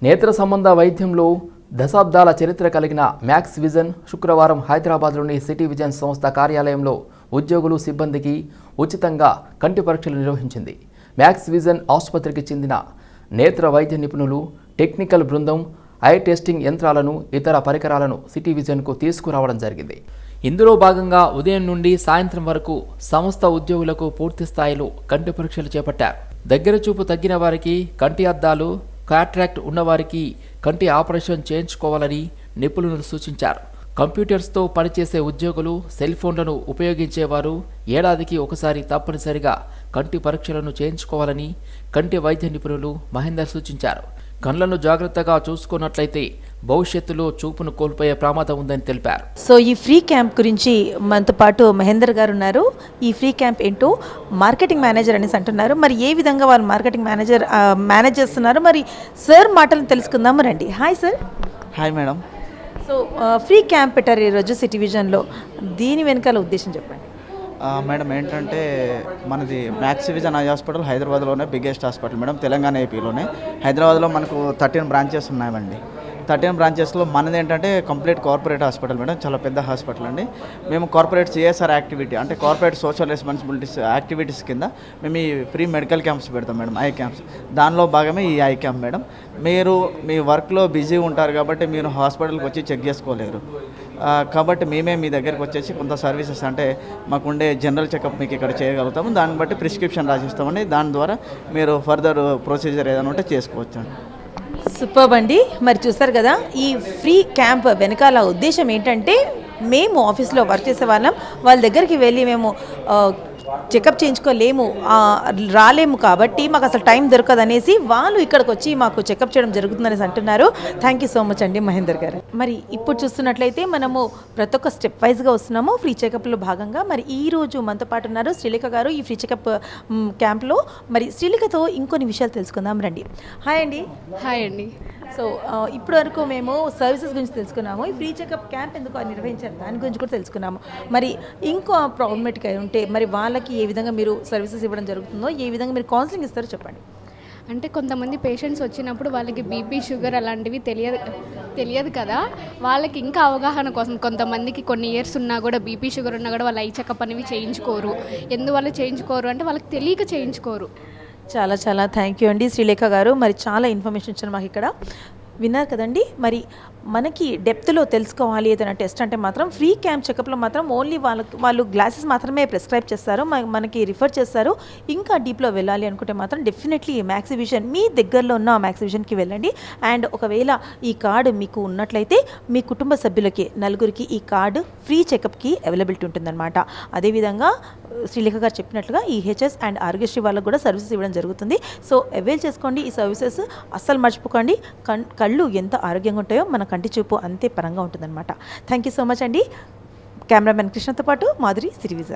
నేత్ర సంబంధ వైద్యంలో దశాబ్దాల చరిత్ర కలిగిన మ్యాక్స్ విజన్ శుక్రవారం హైదరాబాద్లోని సిటీ విజన్ సంస్థ కార్యాలయంలో ఉద్యోగులు సిబ్బందికి ఉచితంగా కంటి పరీక్షలు నిర్వహించింది. మ్యాక్స్ విజన్ ఆసుపత్రికి చెందిన నేత్ర వైద్య నిపుణులు టెక్నికల్ బృందం ఐ టెస్టింగ్ యంత్రాలను ఇతర పరికరాలను సిటీ విజన్కు తీసుకురావడం జరిగింది. ఇందులో భాగంగా ఉదయం నుండి సాయంత్రం వరకు సంస్థ ఉద్యోగులకు పూర్తి స్థాయిలో కంటి పరీక్షలు చేపట్టారు. దగ్గర చూపు తగ్గిన వారికి కంటి అద్దాలు కాట్రాక్ట్ ఉన్నవారికి కంటి ఆపరేషన్ చేయించుకోవాలని నిపుణులు సూచించారు. కంప్యూటర్స్తో పనిచేసే ఉద్యోగులు సెల్ ఫోన్లను ఉపయోగించేవారు ఏడాదికి ఒకసారి తప్పనిసరిగా కంటి పరీక్షలను చేయించుకోవాలని కంటి వైద్య నిపుణులు మహేందర్ సూచించారు. కళ్ళను జాగ్రత్తగా చూసుకున్నట్లయితే భవిష్యత్తులో చూపును కోల్పోయే ప్రమాదం ఉందని తెలిపారు. సో ఈ ఫ్రీ క్యాంప్ గురించి మనతో పాటు మహేందర్ గారు ఉన్నారు. ఈ ఫ్రీ క్యాంప్ ఏంటో మార్కెటింగ్ మేనేజర్ అనేసి అంటున్నారు. మరి ఏ విధంగా వాళ్ళు మార్కెటింగ్ మేనేజర్ మేనేజ్ చేస్తున్నారు? మరి సార్ మాటలను తెలుసుకుందాము రండి. Hi sir hi madam so free camp పెట్టారు ఈరోజు సిటీ విజన్లో. దీని వెనకాల ఉద్దేశం చెప్పండి. మేడం ఏంటంటే మనది మ్యాక్స్ విజన్ ఐ హాస్పిటల్ హైదరాబాద్లోనే బిగ్గెస్ట్ హాస్పిటల్ మేడం తెలంగాణ ఏపీలోనే. హైదరాబాద్లో మనకు థర్టీన్ బ్రాంచెస్ ఉన్నాయండి. థర్టీన్ బ్రాంచెస్లో మనది ఏంటంటే కంప్లీట్ కార్పొరేట్ హాస్పిటల్ మేడం చాలా పెద్ద హాస్పిటల్ అండి. మేము కార్పొరేట్ సిఎస్ఆర్ యాక్టివిటీ అంటే కార్పొరేట్ సోషల్ రెస్పాన్సిబిలిటీస్ యాక్టివిటీస్ కింద మేము ఈ ఫ్రీ మెడికల్ క్యాంప్స్ పెడతాం మేడం ఐ క్యాంప్స్. దానిలో భాగమే ఈ ఐ క్యాంప్ మేడం. మీరు మీ వర్క్లో బిజీ ఉంటారు కాబట్టి మీరు హాస్పిటల్కి వచ్చి చెక్ చేసుకోలేరు. కాబట్టి మేమే మీ దగ్గరికి వచ్చేసి కొంత సర్వీసెస్ అంటే మాకుండే జనరల్ చెకప్ మీకు ఇక్కడ చేయగలుగుతాము. దాన్ని బట్టి ప్రిస్క్రిప్షన్ రాసిస్తామండి దాని ద్వారా మీరు ఫర్దర్ ప్రొసీజర్ ఏదైనా ఉంటే చేసుకోవచ్చు. సూపర్ అండి. మరి చూస్తారు కదా ఈ ఫ్రీ క్యాంప్ వెనకాల ఉద్దేశం ఏంటంటే మేము ఆఫీస్లో వర్క్ చేసే వాళ్ళం. వాళ్ళ దగ్గరికి వెళ్ళి మేము చెకప్ చేయించుకోలేము రాలేము కాబట్టి మాకు అసలు టైం దొరకదు అనేసి వాళ్ళు ఇక్కడికి వచ్చి మాకు చెకప్ చేయడం జరుగుతుందనేసి అంటున్నారు. థ్యాంక్ యూ సో మచ్ అండి మహేందర్ గారు. మరి ఇప్పుడు చూస్తున్నట్లయితే మనము ప్రతి ఒక్క స్టెప్ వైజ్గా వస్తున్నాము. ఫ్రీ చెకప్లో భాగంగా మరి ఈ రోజు మనతో పాటు ఉన్నారు శ్రీలేఖ గారు ఈ ఫ్రీ చెకప్ క్యాంప్లో మరి శ్రీలేఖతో ఇంకొన్ని విషయాలు తెలుసుకుందాం రండి. హాయ్ అండి. హాయ్ అండి. సో uh, ఇప్పటి వరకు మేము సర్వీసెస్ గురించి తెలుసుకున్నాము. ఈ ఫ్రీ చెకప్ క్యాంప్ ఎందుకు నిర్వహించారు? దాని గురించి కూడా తెలుసుకున్నాము. మరి ఇంకో ప్రాబ్లమేటిక్ అయి ఉంటే మరి వాళ్ళకి ఏ విధంగా మీరు సర్వీసెస్ ఇవ్వడం జరుగుతుందో ఏ విధంగా మీరు కౌన్సిలింగ్ ఇస్తారో చెప్పండి. అంటే కొంతమంది పేషెంట్స్ వచ్చినప్పుడు వాళ్ళకి బీపీ షుగర్ అలాంటివి తెలియదు తెలియదు కదా. వాళ్ళకి ఇంకా అవగాహన కోసం కొంతమందికి కొన్ని ఇయర్స్ ఉన్నా కూడా బీపీ షుగర్ ఉన్నా కూడా వాళ్ళు ఐ చెకప్ అనేవి చేయించుకోరు. ఎందువల్ల చేయించుకోరు? అంటే వాళ్ళకి తెలియక చేయించుకోరు. చాలా చాలా థ్యాంక్ యూ అండి. శ్రీలేఖ గారు మరి చాలా ఇన్ఫర్మేషన్ ఇచ్చారు మాకు ఇక్కడ విన్నారు కదండి. మరి మనకి డెప్త్లో తెలుసుకోవాలి ఏదైనా టెస్ట్ అంటే మాత్రం ఫ్రీ క్యాంప్ చెకప్లో మాత్రం ఓన్లీ వాళ్ళకి వాళ్ళు గ్లాసెస్ మాత్రమే ప్రిస్క్రైబ్ చేస్తారు మనకి రిఫర్ చేస్తారు. ఇంకా డీప్లో వెళ్ళాలి అనుకుంటే మాత్రం డెఫినెట్లీ మ్యాక్సిబిషన్ మీ దగ్గరలో ఉన్న మ్యాక్సిబిషన్కి వెళ్ళండి. అండ్ ఒకవేళ ఈ కార్డు మీకు ఉన్నట్లయితే మీ కుటుంబ సభ్యులకి నలుగురికి ఈ కార్డు ఫ్రీ చెకప్కి అవైలబిలిటీ ఉంటుందన్నమాట. అదేవిధంగా శ్రీలేఖ గారు చెప్పినట్లుగా ఈ హెచ్ఎస్ అండ్ ఆరోగ్యశ్రీ వాళ్ళకు కూడా సర్వీసెస్ ఇవ్వడం జరుగుతుంది. సో అవైల్ చేసుకోండి ఈ సర్వీసెస్ అస్సలు మర్చిపోకండి. కళ్ళు ఎంత ఆరోగ్యంగా ఉంటాయో మన కంటి చూపు అంతే పరంగా ఉంటుందన్నమాట. థ్యాంక్ యూ సో మచ్ అండి. కెమెరామెన్ కృష్ణతో పాటు మాధురి సిరివిజన్